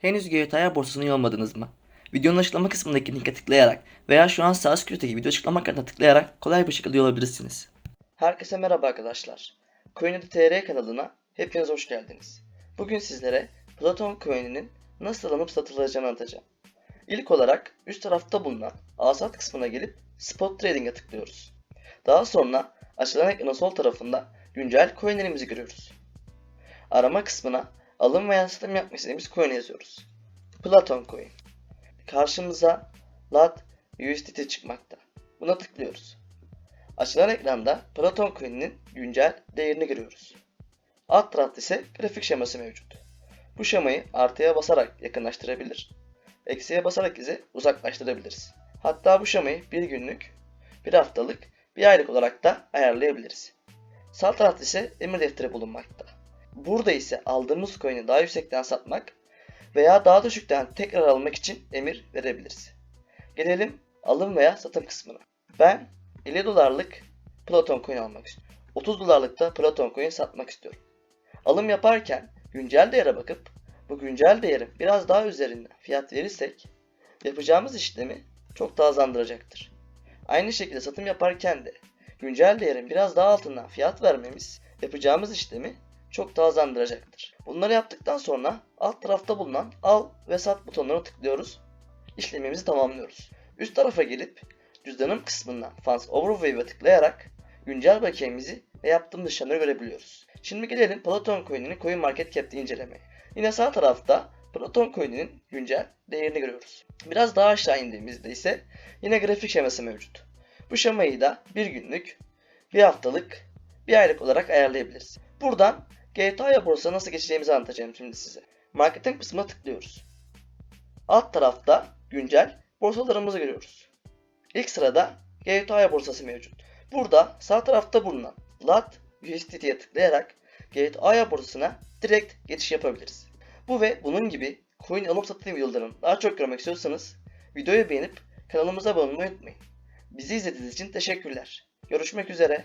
Henüz GTA'ya borsasını üye olmadınız mı? Videonun açıklama kısmındaki linke tıklayarak veya şu an sağ üstteki video açıklama kartına tıklayarak kolay bir şekilde üye olabilirsiniz. Herkese merhaba arkadaşlar. CoinEdi.tr kanalına hepiniz hoş geldiniz. Bugün sizlere Platon Coin'inin nasıl alınıp satılacağını anlatacağım. İlk olarak üst tarafta bulunan alsat kısmına gelip Spot Trading'e tıklıyoruz. Daha sonra açılan ekranın sol tarafında güncel coinlerimizi görüyoruz. Arama kısmına alım veya satım yapmak istediğimiz coin yazıyoruz. Platon Coin. Karşımıza LAT USDT çıkmakta. Buna tıklıyoruz. Açılan ekranda Platon Coin'in güncel değerini görüyoruz. Alt tarafta ise grafik şeması mevcut. Bu şemayı artıya basarak yakınlaştırabilir, eksiye basarak ise uzaklaştırabiliriz. Hatta bu şemayı bir günlük, bir haftalık, bir aylık olarak da ayarlayabiliriz. Sağ tarafta ise emir defteri bulunmakta. Burada ise aldığımız coin'i daha yüksekten satmak veya daha düşükten tekrar almak için emir verebiliriz. Gelelim alım veya satım kısmına. Ben 50 dolarlık Platon coin almak istiyorum. 30 dolarlık da Platon coin satmak istiyorum. Alım yaparken güncel değere bakıp bu güncel değerin biraz daha üzerinden fiyat verirsek yapacağımız işlemi çok daha hızlandıracaktır. Aynı şekilde satım yaparken de güncel değerin biraz daha altından fiyat vermemiz yapacağımız işlemi çok daha hızlandıracaktır. Bunları yaptıktan sonra alt tarafta bulunan al ve sat butonuna tıklıyoruz. İşlemimizi tamamlıyoruz. Üst tarafa gelip cüzdanım kısmından Funds Overview'e tıklayarak güncel bakiyemizi ve yaptığımız işlemleri görebiliyoruz. Şimdi gelelim Platon Coin'ini Coin Market Cap'te incelemeye. Yine sağ tarafta Platon Coin'inin güncel değerini görüyoruz. Biraz daha aşağı indiğimizde ise yine grafik şeması mevcut. Bu şemayı da bir günlük, bir haftalık, bir aylık olarak ayarlayabiliriz. Buradan GTA borsasına nasıl geçeceğimizi anlatacağım şimdi size. Marketing kısmına tıklıyoruz. Alt tarafta güncel borsalarımızı görüyoruz. İlk sırada GTA borsası mevcut. Burada sağ tarafta bulunan LAT USDT'ye tıklayarak GTA borsasına direkt geçiş yapabiliriz. Bu ve bunun gibi coin alıp satım videolarını daha çok görmek istiyorsanız videoyu beğenip kanalımıza abone olmayı unutmayın. Bizi izlediğiniz için teşekkürler. Görüşmek üzere.